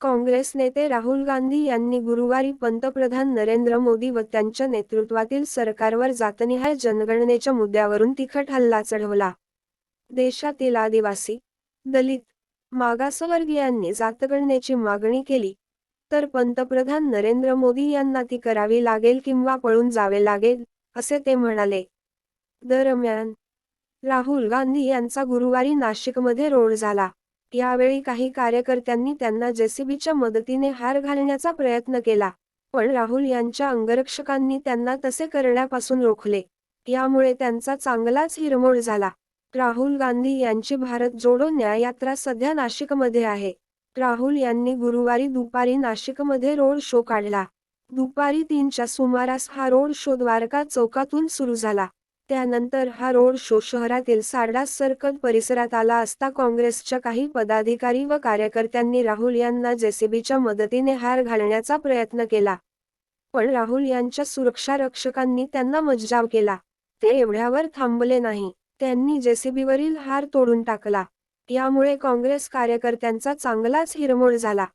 काँग्रेस नेते राहुल गांधी यांनी गुरुवारी पंतप्रधान नरेंद्र मोदी व त्यांच्या नेतृत्वातील सरकारवर जातनिहाय जनगणनेच्या मुद्द्यावरून तिखट हल्ला चढवला. देशातील आदिवासी दलित मागासवर्गीयांनी जातगणनेची मागणी केली. तर पंतप्रधान नरेंद्र मोदी यांना ती करावी लागेल किंवा पळून जावे लागेल असे ते म्हणाले. दरम्यान राहुल गांधी यांचा गुरुवारी नाशिकमध्ये रोड झाला. यावेळी काही कार्यकर्त्यांनी त्यांना जेसीबीच्या मदतीने हार घालण्याचा प्रयत्न केला. पण राहुल यांच्या अंगरक्षकांनी त्यांना तसे करण्यापासून रोखले. यामुळे त्यांचा चांगलाच हिरमोड झाला. राहुल गांधी यांची भारत जोडो न्याययात्रा सध्या नाशिकमध्ये आहे. राहुल यांनी गुरुवारी दुपारी नाशिकमध्ये रोड शो काढला. दुपारी तीनच्या सुमारास हा रोड शो द्वारका चौकातून सुरू झाला. त्यानंतर हा रोड शो शहरातील सारडा सर्कल परिसरात आला असता काँग्रेसच्या काही पदाधिकारी व कार्यकर्त्यांनी राहुल यांना जेसीबीच्या मदतीने हार घालण्याचा प्रयत्न केला. पण राहुल यांच्या सुरक्षा रक्षकांनी त्यांना मज्जाव केला. ते एवढ्यावर थांबले नाही. त्यांनी जेसीबीवरील हार तोडून टाकला. यामुळे काँग्रेस कार्यकर्त्यांचा चांगलाच हिरमोड झाला.